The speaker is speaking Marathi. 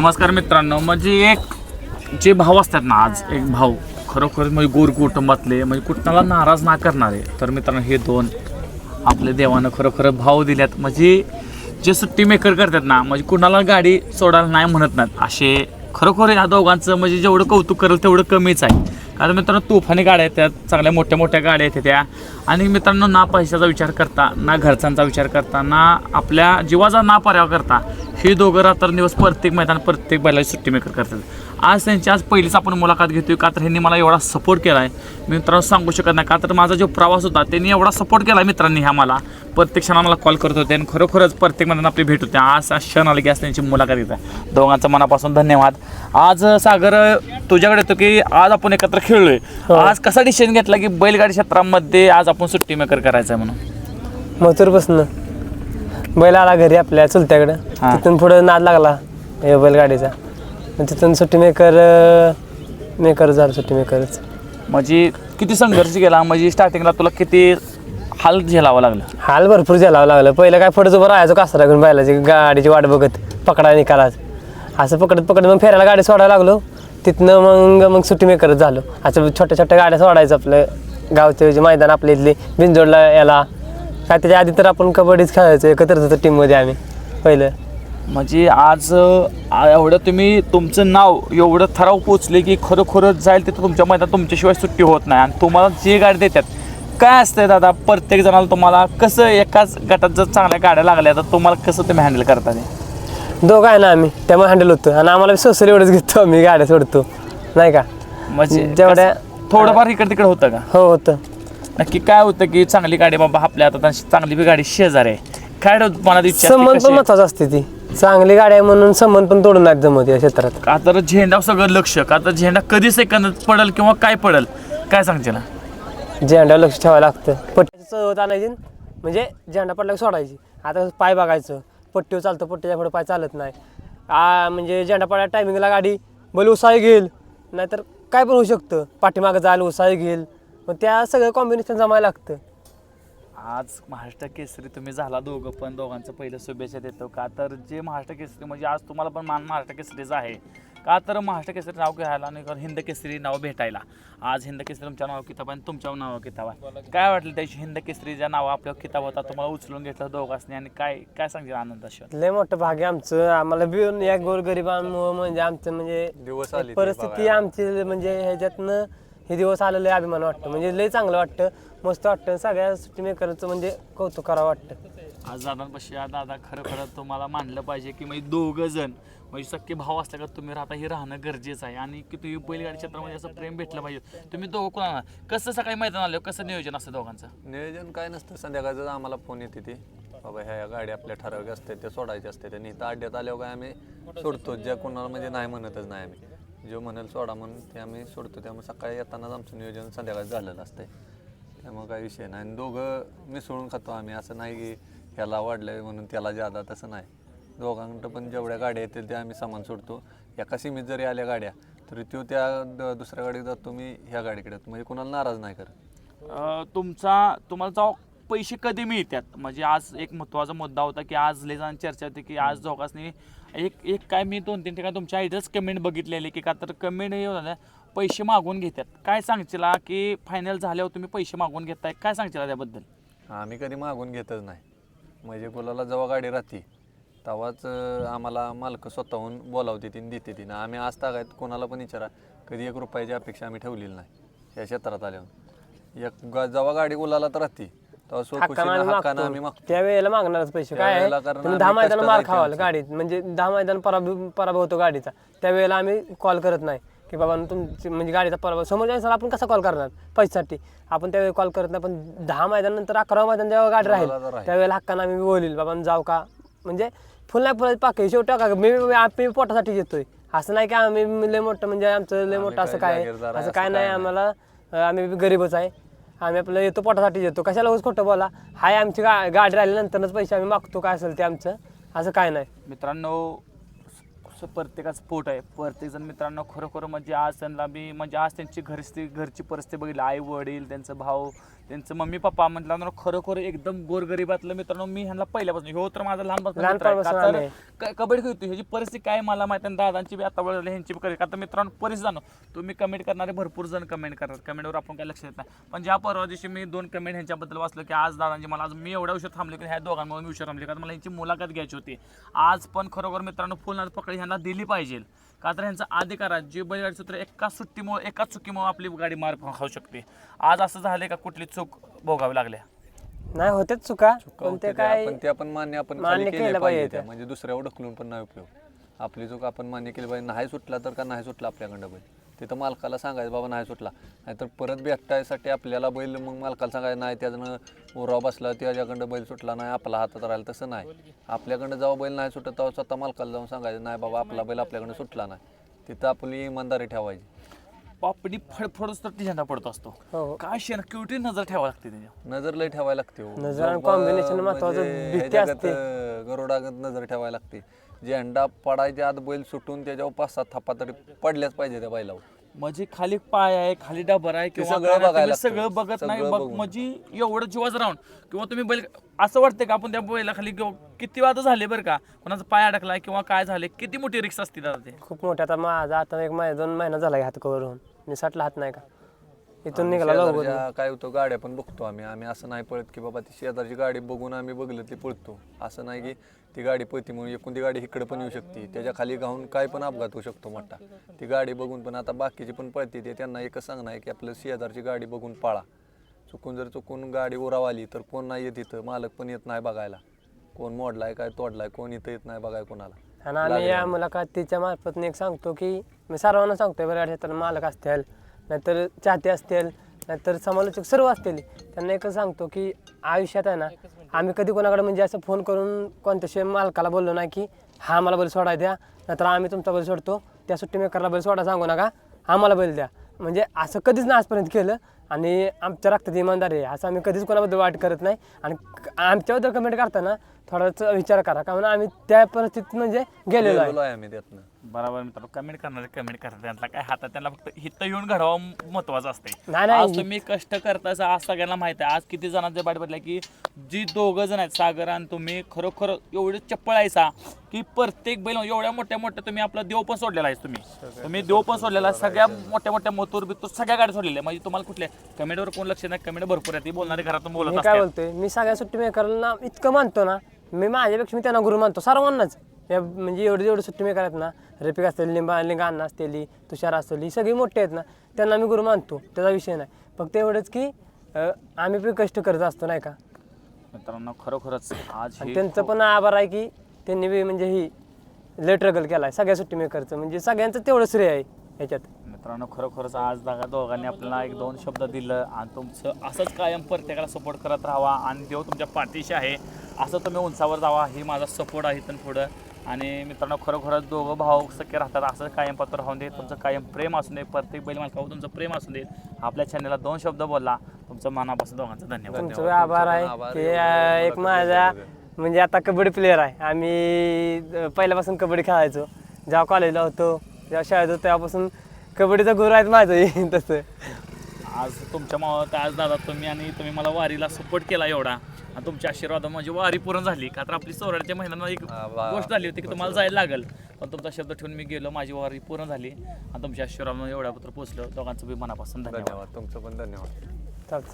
नमस्कार मित्रांनो म्हणजे एक जे भाऊ असतात ना आज एक भाऊ. खरोखर म्हणजे गोर कुटुंबातले म्हणजे कुठणाला नाराज ना करणारे. तर मित्रांनो हे दोन आपल्या देवानं खरोखर भाव दिल्यात. म्हणजे जे सुट्टी मेकर करतात ना म्हणजे कुणाला गाडी सोडायला नाही म्हणत नाहीत. असे खरोखर या दोघांचं म्हणजे जेवढं कौतुक करेल तेवढं कमीच आहे. कारण मित्रांनो तुफानी गाड्या येतात चांगल्या मोठ्या मोठ्या गाड्या येतात त्या. आणि मित्रांनो ना पैशाचा विचार करता ना घरच्यांचा विचार करता ना आपल्या जीवाचा ना पर्याव करता ही दोघं रात्रंदिवस प्रत्येक मैदान प्रत्येक बैलाची सुट्टी मेकर करतात. आज त्यांची आज पहिलीच आपण मुलाखत घेतोय का तर ह्यांनी मला एवढा सपोर्ट केला आहे मी मित्रांनो सांगू शकत नाही का तर माझा जो प्रवास होता त्यांनी एवढा सपोर्ट केला मित्रांनी ह्या मला. प्रत्येक क्षणा मला कॉल करत होते आणि खरोखरच प्रत्येक मैदान आपली भेट होते. आज क्षण आले की आज त्यांची मुलाखत घेत आहे दोघांचं मनापासून धन्यवाद. आज सागर तुझ्याकडे येतो की आज आपण एकत्र खेळलोय. आज कसा डिसिजन घेतला की बैलगाडी क्षेत्रामध्ये आज आपण सुट्टी मेकर करायचं आहे म्हणून? मथुरपासनं. बैल आला घरी आपल्या चुलत्याकडं. हा. तिथून पुढं नाद लागला हे बैलगाडीचा. मग तिथून सुट्टी मेकर मेकर झालं सुट्टी मेकरच म्हणजे किती संघर्ष केला? म्हणजे स्टार्टिंगला तुला किती हाल झेलावं लागलं? हाल भरपूर झालावं लागलं. पहिलं काय पुढं उभं राहायचो कासरा घेऊन बैलाची गाडीची वाट बघत. पकडा निकालाच. असं पकडत पकडत मग फेरायला गाडी सोडायला लागलो. तिथनं मग मग सुट्टी मेकरच झालो. असं छोट्या छोट्या गाड्या सोडायचं आपलं. गावचे जे मैदान आपल्या इथले बिंजोडला याला. काय त्याच्या आधी तर आपण कबड्डीच खेळायचो एकत्रच होतो टीममध्ये आम्ही पहिलं. म्हणजे आज एवढं तुम्ही तुमचं नाव एवढं ठराव पोचले की खरोखरच जाईल तिथं तुमच्या मैदान तुमच्याशिवाय सुट्टी होत नाही. आणि तुम्हाला जे गाडी देतात काय असतंय दादा? प्रत्येक जणाला तुम्हाला कसं एकाच गटात जर चांगल्या गाड्या लागल्या तर तुम्हाला कसं तुम्ही हँडल करता ते? दोघं आहे ना आम्ही. त्यामुळे हँडल होतो आणि आम्हाला सोसल एवढंच घेतो आम्ही गाड्या सोडतो. नाही का? म्हणजे जेवढ्या- थोडंफार इकडे तिकडे होतं का? हो होतं. नक्की काय होतं की चांगली गाडी बाबा आपल्या आता चांगली बी गाडी शेजारी आहे. काय मनात इच्छा संबंध? पण महत्वाचं असते ती. चांगली गाडी आहे म्हणून संबंध पण तोडून नाही जमत या क्षेत्रात. का तर झेंडा सगळं लक्ष का तर झेंडा कधी सेकंदात पडेल किंवा काय पडेल? काय सांगते ना? झेंड्यावर लक्ष ठेवायला लागतं. पट्टीची चवत आणायची म्हणजे झेंडा पडला की सोडायची. आता पाय बघायचं. पट्टीवर चालतं पट्टीच्या पुढे पाय चालत नाही. आ म्हणजे झेंडा टायमिंगला गाडी बल उसाळी घेईल नाहीतर काय पण होऊ शकतं. पाठीमागं जायला उसाळी घेईल. मग त्या सगळं कॉम्बिनेशन जमायला लागतं. आज महाराष्ट्र केसरी तुम्ही झाला दोघं पण दोघांचं पहिलं शुभेच्छा देतो. का तर जे महाराष्ट्र केसरी म्हणजे आज तुम्हाला पण मान महाराष्ट्र केसरीचं आहे. का तर महाराष्ट्र केसरी नाव घ्यायला आणि कारण हिंद केसरी नाव भेटायला. आज हिंद केसरी तुमच्या नाव किताब आणि तुमच्या नाव किताब आहे. काय वाटलं त्याची हिंद केसरीच्या नाव आपल्या किताब होता तुम्हाला उचलून घेतलं दोघांनी आणि काय काय सांगतील आनंद अशा लय मोठं भाग्य आमचं. आम्हाला बिन या गोरगरिबांमुळं म्हणजे आमचं म्हणजे दिवस परिस्थिती. आमची म्हणजे ह्याच्यातनं हे दिवस आलेले अभिमान वाटतं. म्हणजे लय चांगलं वाटतं. मस्त वाटतं. सगळ्या सुट्टी मेकरचं म्हणजे कौतुक करावं वाटतं. आज दादांपाशी या दादा खरं खरं तुम्हाला मानलं पाहिजे की म्हणजे दोघं जण म्हणजे सख्खे भाव असल्या का तुम्ही राहता हे राहणं गरजेचं आहे. आणि की तुम्ही बैलगाडी क्षेत्रामध्ये असं प्रेम भेटलं पाहिजे. तुम्ही दोघं कोणाला कसं सकाळी मैदान आलं कसं नियोजन असतं दोघांचं? नियोजन काय नसतं. संध्याकाळचं आम्हाला फोन येते ती. बाबा ह्या ह्या गाडी आपल्या ठराविक असते ते सोडायचे असते आणि इथं अड्ड्यात आल्यावर काय आम्ही सोडतो ज्या कोणाला म्हणजे नाही म्हणतच नाही आम्ही. जो म्हणेल सोडा म्हणून ते आम्ही सोडतो. त्यामुळे सकाळी येतानाच आमचं नियोजन संध्याकाळी झालेलं असतंय. त्यामुळे काही विषय नाही. आणि दोघं मिसळून खातो आम्ही. असं नाही की ह्याला वाढलं म्हणून त्याला जादा तसं नाही. दोघांकडं पण जेवढ्या गाड्या येतील त्या आम्ही सामान सोडतो. एका सीमित जरी आल्या गाड्या तरी तो त्या द- दुसऱ्या गाडीत जातो मी ह्या गाडीकडे जातो. म्हणजे कुणाला नाराज नाही करत. तुमचा तुम्हाला जाऊ पैसे कधी मिळतात? म्हणजे आज एक महत्त्वाचा मुद्दा होता की आज लेजान चर्चा होती की आज जोगासनी एक एक काय मी दोन तीन ठिकाणी तुमच्या आयडियाच कमेंट बघितलेले की का तर कमेंट हे होतं पैसे मागून घेतात. काय सांगशील की फायनल झाल्यावर तुम्ही पैसे मागून घेताय? काय सांगशील त्याबद्दल? आम्ही कधी मागून घेतच नाही. म्हणजे गुलाला जेव्हा गाडी राहते तेव्हाच आम्हाला मालक स्वतःहून बोलावते ती देते ती आम्ही आज तागायत कोणाला पण विचारा कधी एक रुपयाची अपेक्षा आम्ही ठेवलेली नाही या क्षेत्रात आल्यावर. एक गा- जेव्हा गाडी गुलालात राहते तेव्हा हक्कानं स्वखुशीनं आम्ही हक्कानं आम्ही मागतो. मागतो. त्या वेळेला मागणारच पैसे. काय आहे? त्यावेळेला कारण तुम्ही दहा आम्ही मैदान मार खावाल इतिहास गाडीत. म्हणजे दहा मैदान पराभव पराभव होतो गाडीचा. त्यावेळेला आम्ही कॉल करत नाही. की बाबा तुमची म्हणजे गाडीचा पराभव. समोरच्या सर आपण कसा कॉल करणार? पैशासाठी. आपण त्यावेळी कॉल करत नाही पण दहा मैदान नंतर अकरा मैदान जेव्हा गाडी राहील. त्यावेळेला हक्कानं आम्ही बोलील बाबा जाऊ का? म्हणजे फुल नाही फुल पाके शेवटी का मी मी- आम्ही पोटासाठी येतोय असं नाही की आम्ही लय मोठं म्हणजे आमचं लय मोठं असं काय काय जागीरदार आहे, असं काय नाही काय नाही. आम्हाला. अं, आम्ही गरीबच आहे. आम्ही आपलं येतो पोटासाठी येतो कशाला उगाच खोटं बोला? हाय आमची गा गाडी राहिल्यानंतरच पैसे आम्ही मागतो काय असेल ते आमचं? असं काय नाही. मित्रांनो स- प्रत्येकाचं पोट आहे. प्रत्येकजण मित्रांनो खरोखर म्हणजे आज त्यांना मी म्हणजे आज त्यांची घरची घरची परिस्थिती बघितली. आई वडील त्यांचं भाऊ त्यांचं मम्मी पप्पा म्हटलं खरोखर एकदम गोरगरिबातलं मित्रांनो मी ह्यांना पहिल्यापासून हो तर माझा लहानपासून कबड्डी खेळतो ह्याची परिस्थिती काय मला माहिती आहे दादांची बी आता वळले ह्यांची बी तर मित्रांनो परिस्थिती जाणो तुम्ही कमेंट करणारे भरपूर जण कमेंट करतात. कमेंटवर आपण काय लक्ष देत नाही. पण ज्या परवा दिवशी मी दोन कमेंट ह्यांच्याबद्दल वाचलं की आज दादांची मला आज मी एवढा उशीर थांबले की ह्या दोघांमुळे मी उशीर थांबले. का तर मला यांची मुलाखत घ्यायची होती. आज पण खरोखर मित्रांनो फुल पकडी ह्यांना दिली पाहिजे. का तर ह्यांचा अधिकार आहे. जी बैलगाडी सूत्र एका सुट्टीमुळे एकाच चुकीमुळे आपली गाडी मार खाऊ शकते. आज असं झालंय का कुठली चूक भोगावी लागल्या? नाही होतेच चुका. पण ते काय आपण ते आपण मान्य आपण मान्य केले पाहिजे पाहिजे त्या. म्हणजे दुसऱ्यावर ढकलून पण नाही उपयोग. आपली चूक आपण मान्य केली पाहिजे. नाही सुटला तर का नाही सुटला आपल्याकडं बैल? तिथं मालकाला सांगायचं बाबा नाही सुटला. नाहीतर परत भेटायसाठी आपल्याला बैल मग मालकाला सांगायचं नाही त्याजनं उराव बसला त्याच्याकडं बैल सुटला नाही आपला हातात राहिला तसं नाही. आपल्याकडं जेव्हा बैल नाही सुटत तेव्हा स्वतः मालकाला जाऊन सांगायचं नाही बाबा आपला बैल आपल्याकडं सुटला नाही. तिथं आपली इमानदारी ठेवायची. पापडी फडफडच तर ती झेंडा पडतो असतो. हो. काय शेण केवटी नजर ठेवावी लागते त्याच्या नजर लय ठेवायला लागते हो. नजर आणि जो महत्वाचं म्हणजे भीती ह्याच्यागत, असते. अं, गरुडागत नजर ठेवायला लागते. झेंडा पडायच्या आत बैल सुटून त्याच्यावर पाच सात थापा तरी पडल्याच पाहिजे त्या बैलावर. म्हणजे खाली पाय आहे खाली डबर आहे किंवा सगळं काय आहे, बघायला तुम्ही सगळं. बघत नाही सगळं बघ बघून. म्हणजे एवढं जीवाच राहून. किंवा तुम्ही बैल असं वाटतं का आपण त्या बैला खाली घेऊ किती वाद झाले बरं का? कोणाचा पाय अडकलाय किंवा काय झाले? किती मोठी रिक्स असते दादा ते? खूप मोठे. आता माझा आता एक महिना दोन महिना झाला हात कवर साठला हात नाही का? इथून निघाला शेजारच्या काय होतं गाड्या पण बघतो आम्ही. आम्ही असं नाही पळत की बाबा ती शेजारची गाडी बघून आम्ही बघलं ती पळतो. असं नाही की ती गाडी पळती म्हणून एकूण ती गाडी इकडे पण येऊ शकते. त्याच्याखाली घाऊन काय पण अपघात होऊ शकतो मोठा. ती गाडी बघून पण आता बाकीची पण पळते ते. त्यांना एकच सांगणं आहे की आपलं शेजारची गाडी बघून पाळा. चुकून जर चुकून गाडी उराव आली तर कोण नाही येत इथं? मालक पण येत नाही बघायला. कोण मोडलाय काय तोडलाय कोण इथं येत नाही बघाय कोणाला. आणि आम्ही या मुलाखतीच्या मार्फत एक सांगतो की मी सर्वांना सांगतोय बरं क्षेत्रात मालक असतील नाहीतर चाहते असतील नाहीतर समालोचक सर्व असतील. त्यांना एकच सांगतो की आयुष्यात आहे ना आम्ही कधी कोणाकडे म्हणजे असं फोन करून कोणत्याशिवाय मालकाला बोललो नाही की हा मला बैल सोडाय द्या नाहीतर आम्ही तुमचा बैल सोडतो त्या सुट्टी मेकरला बैल सोडा सांगू नका आम्हाला बैल द्या. म्हणजे असं कधीच नाही आजपर्यंत केलं आणि आमच्या रक्तात इमानदारी आहे. असं आम्ही कधीच कोणाबद्दल वाईट करत नाही. आणि आमच्याबद्दल कमेंट करताना थोडाच विचार करा. कारण आम्ही त्या परिस्थितीत म्हणजे गेलेलो आहे. आहे आम्ही त्यातनं. बरोबर मित्रांनो कमेंट करणारे कमेंट करतात त्यांना काय हातात त्यांना फक्त हित येऊन घडवावं महत्वाचं असते नाही, नाही. आज तुम्ही कष्ट करताय आज सगळ्यांना माहिती आहे. आज किती जणांचे बाईट पडले की जी दोघं जण आहेत सागर आणि तुम्ही खरोखर एवढे चप्पळ आहेसा की प्रत्येक बैल एवढ्या मोठ्या मोठ्या तुम्ही आपला देव पण सोडलेला आहे तुम्ही. तुम्ही देव पण सोडलेला आहे. सगळ्या मोठ्या मोठ्या मोतूर बितूर सगळ्या गाड्या सोडलेल्या आहे. म्हणजे तुम्हाला कुठल्या कमेंटवर कोण लक्ष नाही कमेंट भरपूर आहे ती बोलणारे घरातून बोलत मी काय असतात बोलतोय? मी सगळ्या सुट्टी मेकरला इतकं मानतो ना मी माझ्यापेक्षा मी त्यांना गुरु मानतो. सर्वांनाच. या म्हणजे एवढे जेवढे सुट्टी मेकर आहेत ना रफिक असतील लिंबा लिंगा अण्णा असतील तुषार असतील ही सगळी मोठी आहेत ना त्यांना मी गुरु मानतो. त्याचा विषय नाही. फक्त एवढंच की अं, आम्ही पण कष्ट करत असतो नाही का? मित्रांनो खरोखरच आज आणि त्यांचं पण आभार आहे की त्यांनी बी म्हणजे ही लय ट्रगल केला आहे सगळ्या सुट्टी मेकरचं. म्हणजे सगळ्यांचं तेवढं श्रेय आहे ह्याच्यात मित्रांनो खरोखरच आज दागा दोघांनी आपल्याला एक दोन शब्द दिलं आणि तुमचं असंच कायम प्रत्येकाला सपोर्ट करत राहावा आणि देव तुमच्या पाठीशी आहे. असं तुम्ही उंचावर जावा हे माझा सपोर्ट आहे तर पुढं. आणि मित्रांनो खरोखरच दोघं भाऊ सख्य राहतात असं कायम पत्र राहून दे. तुमचं कायम प्रेम असू दे प्रत्येक बैल मालकावर तुमचं प्रेम असू दे. आपल्या चॅनलला दोन शब्द बोलला तुमचं मनापासून दोघांचं धन्यवाद. तुमचं आभार आहे आभार. एक माझा म्हणजे आता कबड्डी प्लेअर आहे. आम्ही पहिल्यापासून कबड्डी खेळायचो. जेव्हा कॉलेजला होतो जेव्हा शाळेत होतो तेव्हापासून कबड्डीचा गुरु आहेत माझं तसं. आज तुमच्या मावत आज दादा तुम्ही आणि तुम्ही मला वारीला सपोर्ट केला एवढा. आणि तुमच्या आशीर्वाद माझी वारी पूर्ण झाली. का तर आपली सोराडच्या महिन्यानं एक वा- गोष्ट झाली होती की तुम्हाला जायला लागेल. पण तुमचा शब्द ठेवून मी गेलो माझी वारी पूर्ण झाली. आणि तुमच्या आशीर्वाद एवढ्यापत्र पोहोचलो. दोघांचं बी मनापासून धन्यवाद. धन्यवाद. तुमचं पण धन्यवाद. चालतं